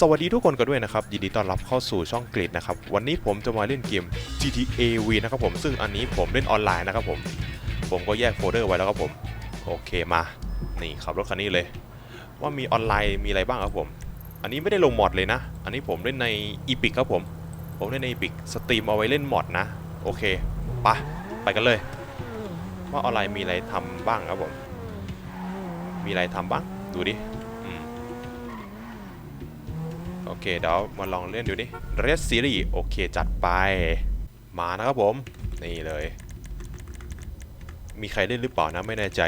สวัสดีทุกคนกันด้วยนะครับ ยินดีต้อนรับเข้าสู่ช่องกรีดนะครับ วันนี้ผมจะมาเล่นเกม GTA V นะครับผมซึ่งอันนี้ผมเล่นออนไลน์นะครับผม ผมก็แยกโฟลเดอร์ไว้แล้วครับผม โอเคมา นี่ขับรถคันนี้เลย ว่ามีออนไลน์มีอะไรบ้างครับผม อันนี้ไม่ได้ลงมอดเลยนะ อันนี้ผมเล่นใน Epic ครับผม ผมเล่นใน Epic สตรีมเอาไว้เล่นมอดนะ โอเคปะไปกันเลย ว่าออนไลน์มีอะไรทำบ้างครับผม มีอะไรทำบ้าง ดูดิอืมโอ เคเดี๋ยวมาลองเล่นดูดิ Red Series โอเคจัดไป มานะครับผม นี่เลย มีใครเล่นหรือเปล่านะไม่แน่ใจ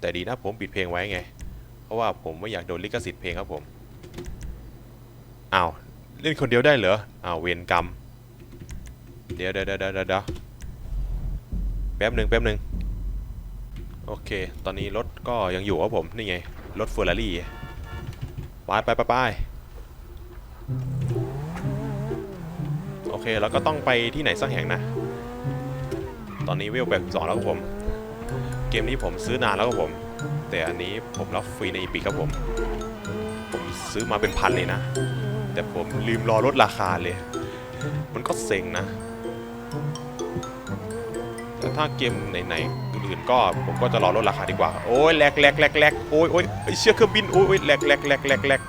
แต่ดีนะผมปิดเพลงไว้ไง เพราะว่าผมไม่อยากโดนลิขสิทธิ์เพลงครับผมอ้าวเล่นคนเดียวได้เหรออ้าวเวรกรรม เดี๋ยวเดี๋ยวเดี๋ยวเดี๋ยวเดี๋ยวแป๊บหนึ่งแป๊บหนึ่งโอเค ตอนนี้รถก็ยังอยู่ครับผม นี่ไง รถเฟอร์รารี่ ไปไปไปไปโอเคแล้วก็ต้องไปที่ไหนสักแห่งนะ ตอนนี้เวลแบบสองแล้วครับผม เกมนี้ผมซื้อนานแล้วครับผม แต่อันนี้ผมรับฟรีในอีพิกครับผม ผมซื้อมาเป็นพันเลยนะ แต่ผมลืมรอลดราคาเลย มันก็เซ็งนะแต่ถ้าเกมไหนๆ อื่นก็ผมก็จะรอลดราคาดีกว่า โอ้ยแหลกแหลกแหลกแลกโอ้ยโอ้ยเชือกเครื่องบินโอ้ยโอ้ยแหลกแหลกแหลกแหลกแลก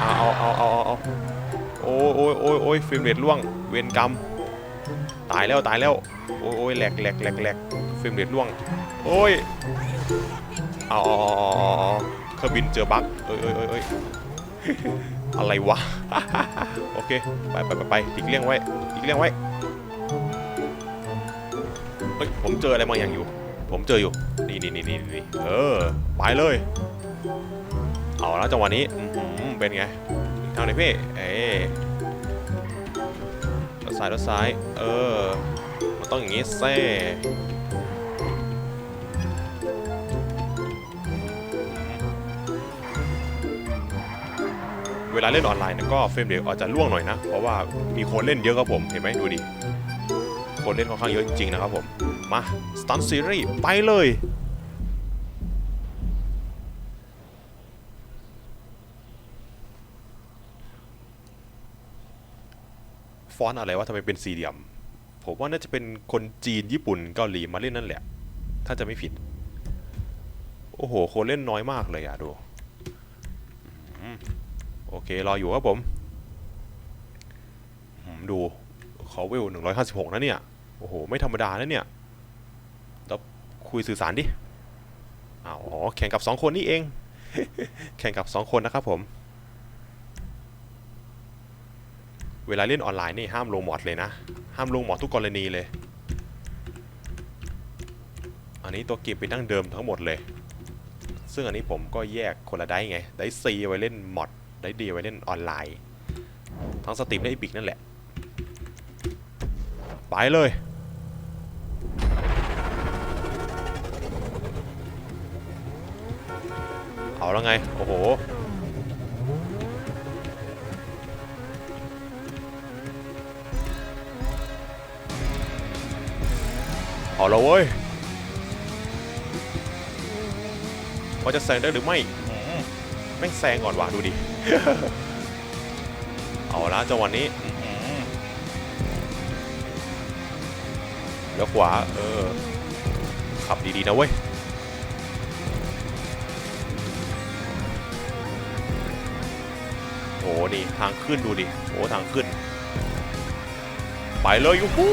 เอาเอาเอาเอาเอาโอ้ยโอ้ยโอ้ยโอ้ยฟิล์มเรทล่วง เวรกรรม ตายแล้วตายแล้ว โอ้ยโอ้ยแหลกแหลกแหลกแหลกฟิล์มเรทล่วง โอ้ยเอาเอาเอาเอาเครื่องบินเจอบั๊กเอ้ยเอ้ยเอ้ยอะไรวะ โอเค ไปไปไปไปอีกเลี่ยงไว้อีกเลี่ยงไว้ เฮ้ยผมเจออะไรบางอย่างอยู่ ผมเจออยู่ นี่นี่นี่นี่นี่เออไปเลย เอาแล้วจังหวะนี้อื้อหือเป็นไงทางไหนพี่เอ๊รถซ้ายรถซ้าย เออ มันต้องอย่างงี้แซ่เวลาเล่นออนไลน์เนี่ยก็เฟรมเรทอาจจะล่วงหน่อยนะ เพราะว่ามีคนเล่นเยอะครับผม เห็นไหมดูดิ คนเล่นค่อนข้างเยอะจริงๆนะครับผม มา Stunt Series ไปเลยฟอนต์อะไรวะทำไมเป็นสี่เหลี่ยม ผมว่าน่าจะเป็นคนจีนญี่ปุ่นเกาหลีมาเล่นนั่นแหละ ถ้าจะไม่ผิด โอ้โห คนเล่นน้อยมากเลยอะดูโอเค รออยู่ครับผมอืมดูเขาเวลหนึ่งร้อยห้าสิบหกนะเนี่ย โอ้โห ไม่ธรรมดานะเนี่ยแล้วคุยสื่อสารดิอ้าวอ๋อแข่งกับสองคนนี่เอง แข่งกับสองคนนะครับผม เวลาเล่นออนไลน์นี่ห้ามลงมอดเลยนะ ห้ามลงมอดทุกกรณีเลย อันนี้ตัวเกมเป็นดั้งเดิมทั้งหมดเลย ซึ่งอันนี้ผมก็แยกคนละได้ไง ได้ซีไว้เล่นมอด ได้ดีไว้เล่นออนไลน์ ทั้งสตรีมได้อีพิกนั่นแหละ ไปเลย เอาแล้วไง โอ้โห เอาแล้วเว้ยว่าจะแซงได้หรือไม่อืมแม่งแซงก่อนว่ะดูดิ เอาละจังหวะนี้แล้วขวา เออ ขับดี ๆ นะเว้ย นี่ทางขึ้นดูดิโอ้ทางขึ้น ไปเลยยูฮู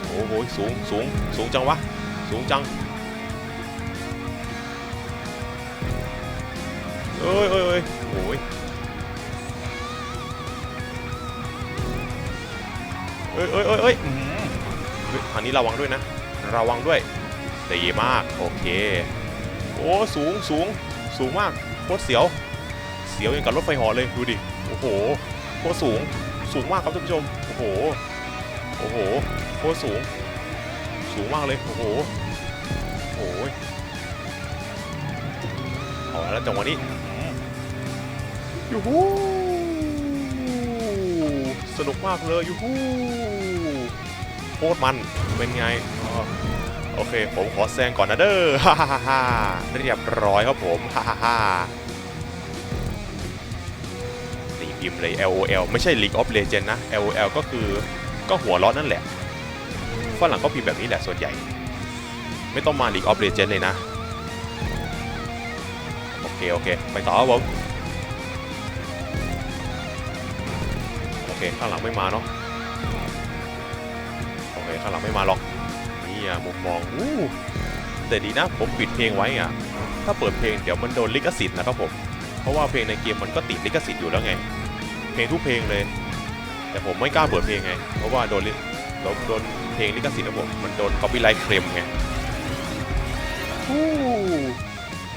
โอ้โหสูงสูงสูงจังวะ สูงจังเอ้ยเอ้ยเอ้ยโอ้ยเอ้ยเอ้ยเอ้ยเฮ้ยทางนี้ระวังด้วยนะ ระวังด้วยดีมาก โอเค โอ้ สูงสูงสูงมาก โคตรเสียว เสียวอย่างกับรถไฟหอเลยดูดิ โอ้โห โคตรสูง สูงมากครับท่านผู้ชม โอ้โห โอ้โห โคตรสูง สูงมากเลย โอ้โห โอ้ยเอาแล้วจังหวะนี้ยูฮูสนุกมากเลยยูฮูโคตรมัน เป็นไงอ๋อ โอเค ผมขอแซงก่อนนะเด้อฮ่าฮ่าฮ่าเรียบร้อยครับผมฮ่าฮ่าฮ่าตีพิมพ์เลย LOL ไม่ใช่ League of Legends นะ LOL ก็คือก็หัวร้อนนั่นแหละฝรั่งก็พิมพ์แบบนี้แหละส่วนใหญ่ ไม่ต้องมา League of Legends เลยนะ โอเค โอเค ไปต่อครับผม โอเค ข้างหลังไม่มาเนาะโอเค ข้างหลังไม่มาหรอก นี่อะมุมมองอู้แต่ดีนะผมปิดเพลงไว้อะ ถ้าเปิดเพลงเดี๋ยวมันโดนลิขสิทธิ์นะครับผม เพราะว่าเพลงในเกมมันก็ติดลิขสิทธิ์อยู่แล้วไง เพลงทุกเพลงเลย แต่ผมไม่กล้าเปิดเพลงไง เพราะว่าโดนลิโดนโดนเพลงลิขสิทธิ์นะผมมันโดน copyright เคลมไงอู้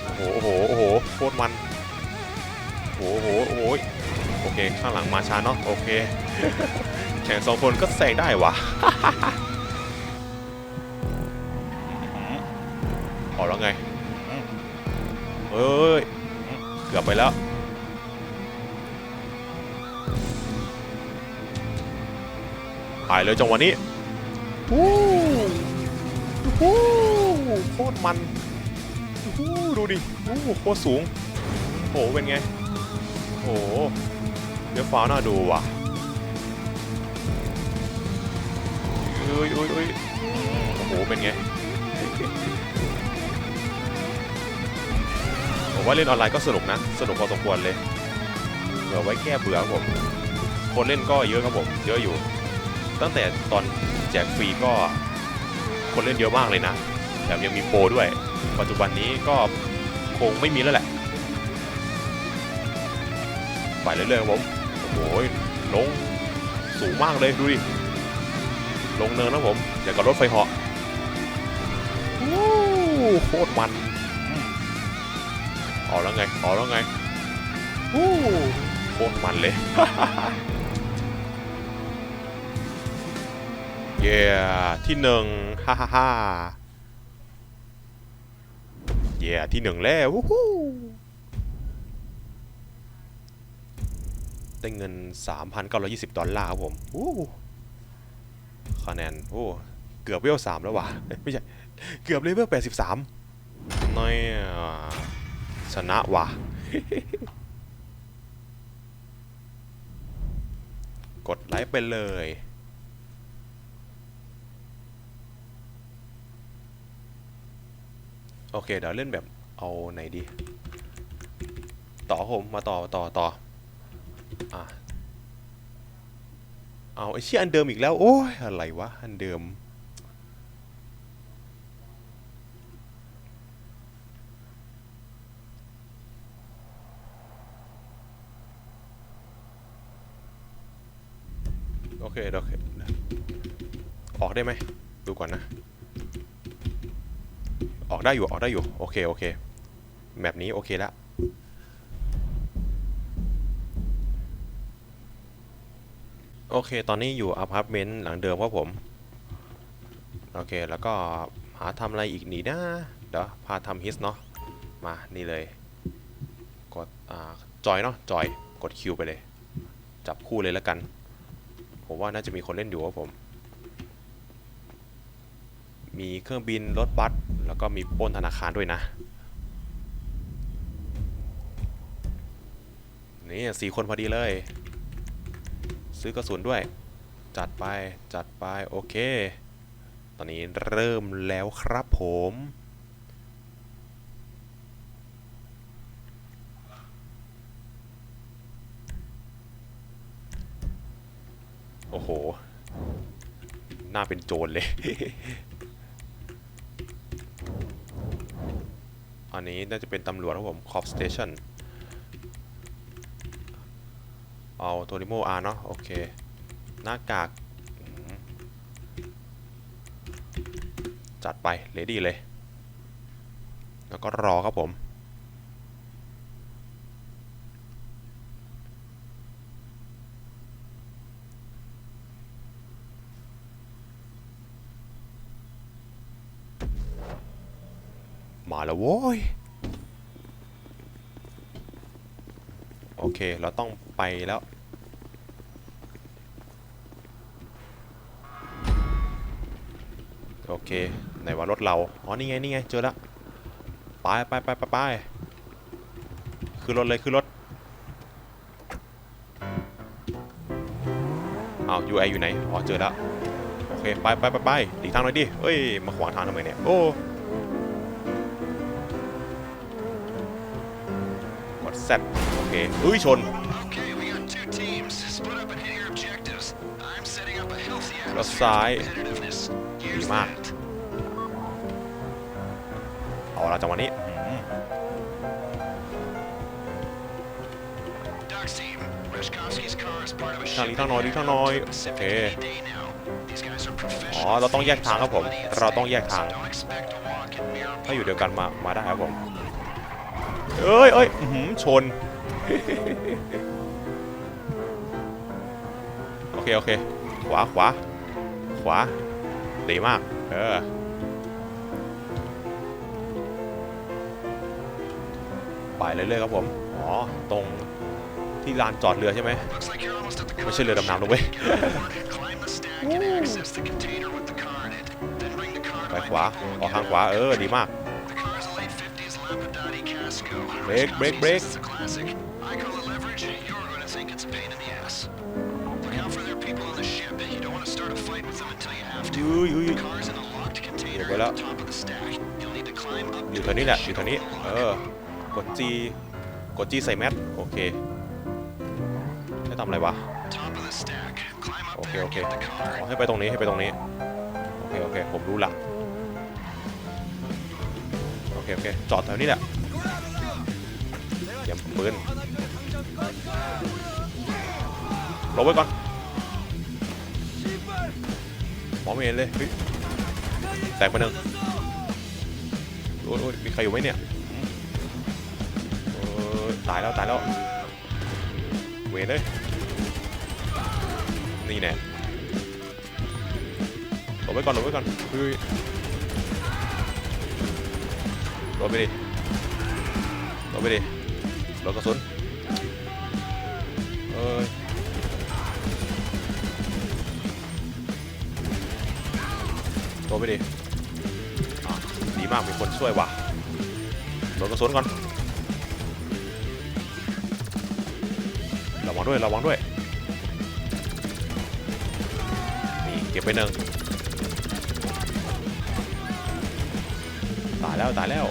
โอ้โหโอ้โห โอ้โห โคตรมัน โอ้โห โอ้โห โอเค ข้างหลังมาช้าเนาะ โอเค แข่งสองคนก็แซงได้วะ เอาแล้วไงเอ้ยเกือบไปแล้วหายเลยจังหวะนี้วู้วู้โคตรมันวู้ดูดิวู้โคตรสูงโหเป็นไงโหเดี๋ยวฟ้าวน่าดูว่ะเอ้ยเอ้ยเอ้ยโอ้โหเป็นไง ว่าเล่นออนไลน์ก็สนุกนะ สนุกพอสมควรเลยเผื่อไว้แก้เบื่อครับผมคนเล่นก็เยอะครับผมเยอะอยู่ ตั้งแต่ตอนแจกฟรีก็คนเล่นเยอะมากเลยนะแถมยังมีโปรด้วย ปัจจุบันนี้ก็คงไม่มีแล้วแหละไปเรื่อยๆครับผมโอ้โหลงสูงมากเลยดูดิลงเนินนะผมอย่างกับรถไฟเหาะโคตรมัน เออกแล้วไงเออกแล้วไงวู้โคตรมันเลย เย้ที่หนึ่งฮ่าฮ่าฮ่าเย้ที่หนึ่งแล้ววู้ฮู้ได้เงิน 3,920 ดอลลาร์ครับผมอู้คะแนน โอ้ เกือบเวลสามแล้วว่ะเอ้ยไม่ใช่ เกือบเลเวล83น้อยอะ ชนะว่ะ กดไลค์ไปเลย โอเค เดี๋ยวเล่นแบบเอาไหนดี ต่อผมมาต่อต่อต่ออะเอาไอ้เชี่ยอันเดิมอีกแล้ว โอ้ยอะไรวะ อันเดิม โอเคโอเค ออก ได้ไหมดูก่อนนะ ออกได้อยู่ออกได้อยู่โอเคโอเคแบบนี้โอเคแล้วโอเค ตอนนี้อยู่อพาร์ตเมนต์หลังเดิมครับผม โอเค แล้วก็หาทำอะไรอีกหนีนะ เดี๋ยวพาทำฮิสเนาะ มา นี่เลย กด อ่า จอยเนาะ จอย กดคิวไปเลย จับคู่เลยแล้วกัน ผมว่าน่าจะมีคนเล่นอยู่ครับผม มีเครื่องบินรถบัสแล้วก็มีปล้นธนาคารด้วยนะนี่สี่คนพอดีเลย ซื้อกระสุนด้วย จัดไปจัดไปโอเค ตอนนี้เริ่มแล้วครับผมโอ้โหน้าเป็นโจรเลย อันนี้น่าจะเป็นตำรวจครับผมคอปสเตชันเอาโทนิโมอาร์เนาะโอเค หน้ากาก จัดไปเลดี้เลย แล้วก็รอครับผม มาแล้วโว้ย โอเค เราต้องไปแล้ว โอเค ไหนว่ารถเรา อ๋อ นี่ไง นี่ไง เจอแล้วไปไปไปไปไปคือรถเลยคือรถอ้าว UI อยู่ไหน อ๋อ เจอแล้ว โอเค ไปไปไปไปหลีกทางหน่อยดิเอ้ย มาขวางทางทำไมเนี่ย โอ้ Z โอเคเฮ้ยชน Okay, we got two teams. Split up and hit your objectives. I'm setting up a healthy Left atmosphere side. of competitiveness. Here's Mark. that. เอาละจังหวะนี้อืม Docs team, Reshkovsky's car is part of a ทางนี้ shipment ทางน้อยนี่ทางน้อย to โอ Pacific เค any day now. These guys are อ๋อ professional เราต้องแยกทางครับผม thieves with เรา money ต้อง at แยก stake, ทาง so don't expect to walk in mirror ถ้าอยู่เดียว park. กันมามาได้ครับผม เอ้ยเอ้ยอื้อหือชน โอเค โอเค ขวาขวาขวาดีมาก เออ ไปเรื่อยๆครับผม อ๋อ ตรงที่ลานจอดเรือใช่ไหม Looks like you're almost at the ไม่ใช่เรือดำน้ำนะเว้ย Climb the stack and access the container with the car in it. Then bring the car to ไป my ขวา depot and ออก get ทาง it ขวา over. เออ ดีมาก Casco. Brake, brake, Reshkovsky brake. says It's a classic. I call it leverage. You're going to think it's a pain in the ass. Look out for their people on the ship. You don't want to start a fight with them until you have to. อุ้ยอุ้ย The car's in a locked container Ủa, vậy at đó. the top of the stack. You'll need to climb up อยู่ to แถว it นี้แหละ and อยู่ shoot แถวนี้ the เอ lock. อกด G กด G ใส่แมทโอเคให้ทำอะไรวะ Top of the stack. Climb up โอเค there โอ and เค get the อ๋อ car. ให้ไปตรงนี้ให้ไปตรงนี้ โอเค โอเค ผมรู้ละ โอเค โอเค จอดแถวนี้แหละเตรียม ปืนลงไว้ก่อนมองไม่เห็นเลยแตกไปหนึ่งโอ้ยมีใครอยู่ไหมเนี่ยตายแล้วตายแล้วเวรเลยนี่แน่หลบไว้ก่อนหลบไว้ก่อนเฮ้ยหลบไปดิหลบไปดิ หลกระสุนเอ้ยหลบไปดิดีมากมีคนช่วยว่ะหลบกระสุนก่อน ระวังด้วย ระวังด้วย นี่เก็บไปหนึ่งตายแล้ว ตายแล้ว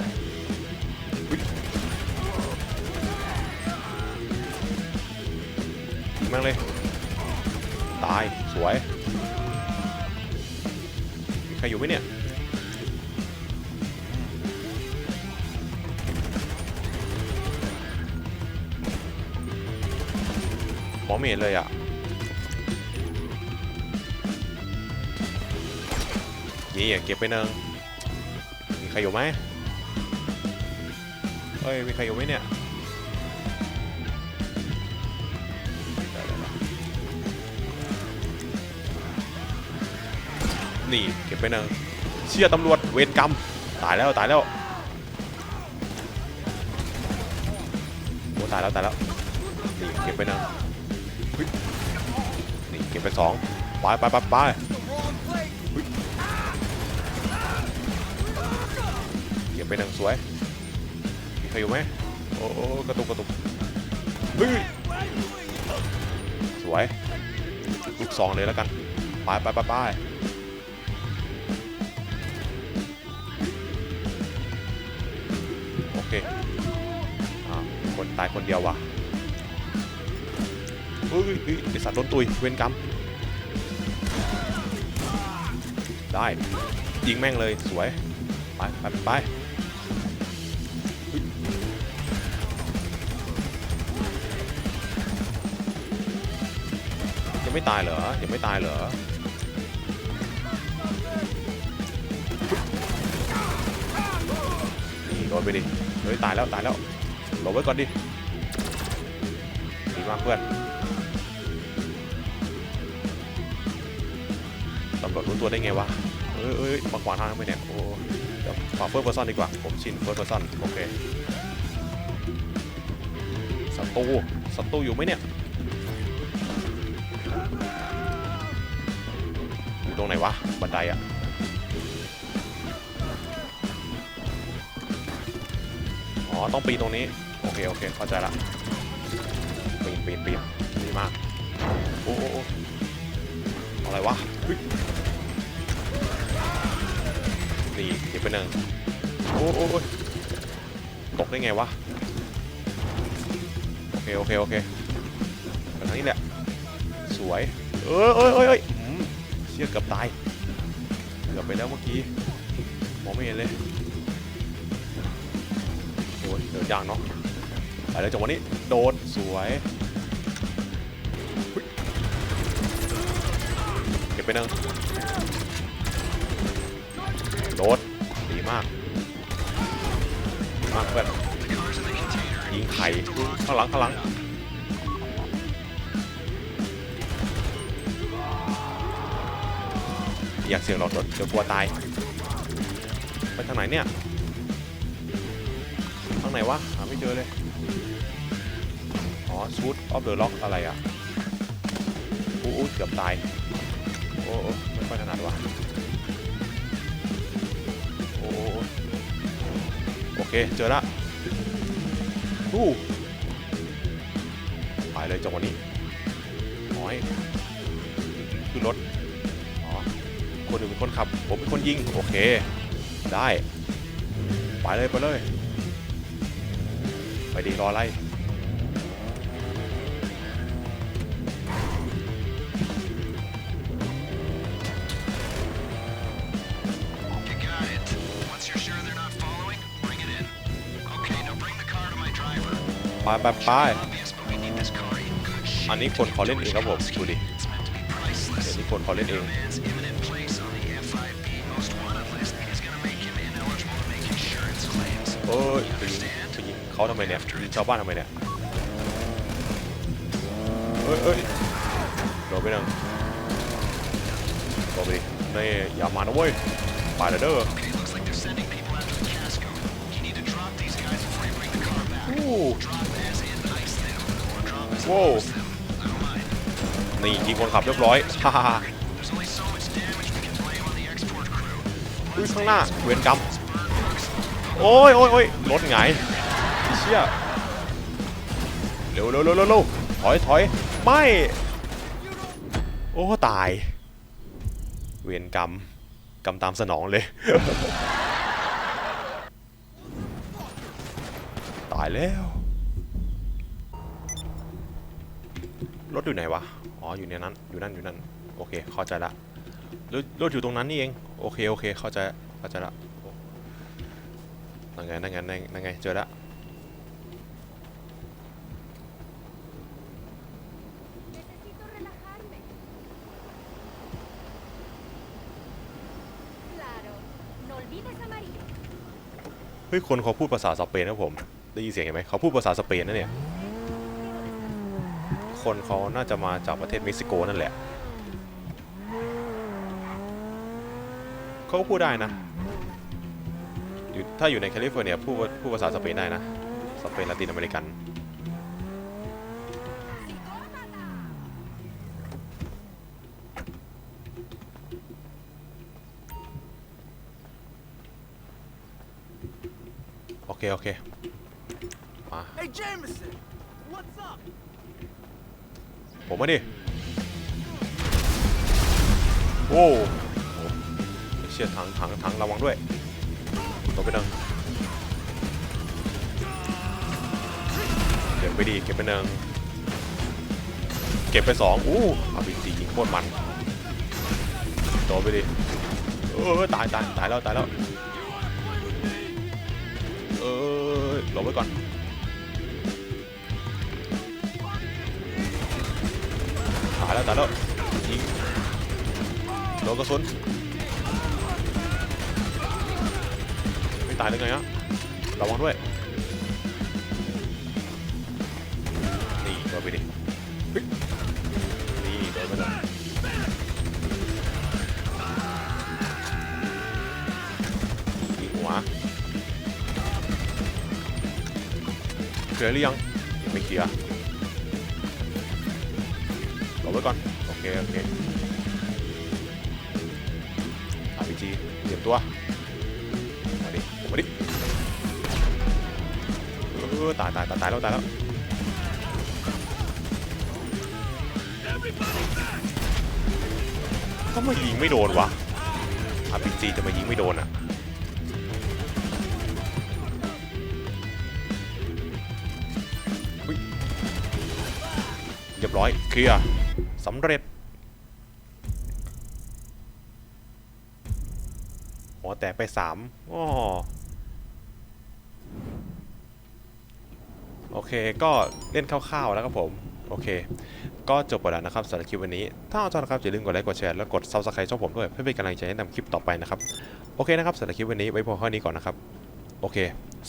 ม่งเลย ตาย สวย มีใครอยู่ไหมเนี่ย มองไม่เห็นเลยอะ นี่อะเก็บไปหนึ่งมีใครอยู่ไหมเฮ้ย มีใครอยู่ไหมเนี่ย นี่เก็บไปหนึ่งเชี่ยตำรวจเวรกรรมตายแล้วตายแล้วโอ้ตายแล้วตายแล้วนี่เก็บไปหนึ่งนี่เก็บไปสองไปไปไปไปเก็บไปหนึ่งสวยมีใครอยู่ไหมโอ้โอ้กระตุกกระตุกเฮ้ยสวยลูกซองเลยแล้วกันไปไปไปไป เคอ่าคนตายคนเดียวว่ะเฮ้ยเฮ้ยไอสัตว์โดนตุยเวรกรรมได้ยิงแม่งเลยสวย ไปไปไปยังไม่ตายเหรอยังไม่ตายเหรอนี่โดนไปดิ ฮ้ยตายแล้วตายแล้วหลบไว้ก่อนดิดีมากเพื่อนตำรวจรู้ตัวได้ไงวะเอ้ยเอ้ยมาขวางทางทำไมเนี่ยโอ้เดี๋ยวขอเฟิร์สเพอร์ซอนดีกว่า ผมชินเฟิร์สเพอร์ซอนโอเคศัตรูศัตรูอยู่ไหมเนี่ยอยู่ตรงไหนวะบันไดอะ อ๋อ ต้องปีนตรงนี้ โอเค โอเค เข้าใจละ ปีนปีนปีนดีมาก โอ้โอ้อะไรวะนี่เก็บไปหนึ่งโอ้โอ้โอ้ยตกได้ไงวะ โอเค โอเค โอเคแบบนี้แหละ สวย เอ้ยเอ้ยเอ้ยเอ้ยอืมเกือบตาย เกือบไปแล้วเมื่อกี้ มองไม่เห็นเลย อ้ยเดินยากเนาะไปเลยจังหวะนี้โดดสวยเก็บไปหนึ่งโดดดีมากดีมากเพื่อนยิงไข่ข้างหลังข้างหลังอยากเสี่ยงหรอดี๋ยวเดี๋ยวกลัวตาย ไปทางไหนเนี่ยางไหนวะหาไม่เจอเลย อ๋อชูดออฟเดอะล็อกอะไรอะอู้อู้เกือบตาย โอ้โอไม่ค่อยถนัดว่ะโอ้โอ้โอเค เจอละอู้ไปเลยจังหวะนี้น้อยขึ้นรถอ๋อคนอื่นเป็นคนขับ ผมเป็นคนยิง โอเค ได้ ไปเลย ไปเลย ไปดีรอไล่ไปไปไปอันนี้คนเขาเล่นเองครับผมดูดิอันนี้คนเขาเล่นเองโอ้ย เขาทำไมเนี่ยยิงชาวบ้านทำไมเนี่ยเอ้ยเอ้ยโดนไปหนึ่งโดนไปดินี่อย่ามานะเว้ยไปเลยเด้อ Okay, looks like they're sending people after the casco. You need to drop these guys before you bring the car back. อู้ Drop as in ice them, or drop as in Whoa. lose them. I don't mind. นี่ยิงคนขับเรียบร้อยฮ่าฮ่าฮ่า There's only so much damage we can blame on the export crew. อุ้ยข้างหน้าเวรกรรมโอ้ยโอ้ยโอ้ยรถไงเชี่ยเร็วเร็วเร็วเร็วเร็วถอยถอยไม่ โอ้ ตาย เวรกรรม กรรมตามสนองเลย ตายแล้ว รถอยู่ไหนวะ อ๋อ อยู่ในนั้น อยู่นั่น อยู่นั่น โอเค เข้าใจละ รถรถอยู่ตรงนั้นนี่เอง โอเค โอเค เข้าใจ เข้าใจละนั่นไงนั่นไงนั่งไง เจอแล้ว ฮ้ยคนเขาพูดภาษาสเปนนะผม ได้ยินเสียงเห็นไหมเขาพูดภาษาสเปนนะเนี่ย คนเขาน่าจะมาจากประเทศเม็กซิโกนั่นแหละ เขาพูดได้นะอยู่ถ้าอยู่ในแคลิฟอร์เนียพูดพูดภาษาสเปนได้นะ สเปนละตินอเมริกัน เค โอเคมา Hey Jameson, what's up? ผมมาดิ โอ้โหเชี่ยถังถังถังระวังด้วยตัวไปหนึ่งเก็บไปดีเก็บไปหนึ่งเก็บไปสองอู้อาบีจียิงโคตรมันโดนไปดิเออตายตายตายแล้วตายแล้ว ลบไว้ก่อนตายแล้วตายแล้วยิงโดนกระสุนไม่ตายได้ไงฮะระวังด้วย ลียร์หรือยังยังไม่เคลียร์หลบไว้ก่อน โอเค โอเค RPG เตรียมตัว มาดิมาดิอตายตายตายตายแล้วตายแล้วก็มายิงไม่โดนวะอาพีจีจะมายิงไม่โดนอะ ลียร์สำเร็จ หัวแตกไปสามอ้อโอเค ก็เล่นคร่าวๆแล้วครับผม โอเค ก็จบไปแล้วนะครับสำหรับคลิปวันนี้ ถ้าชอบนะครับอย่าลืมกดไลค์กดแชร์และกด subscribe ช่องผมด้วยเพื่อเป็นกำลังใจให้นำคลิปต่อไปนะครับ โอเคนะครับสำหรับคลิปวันนี้ไว้พอแค่นี้ก่อนนะครับ โอเค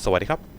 สวัสดีครับ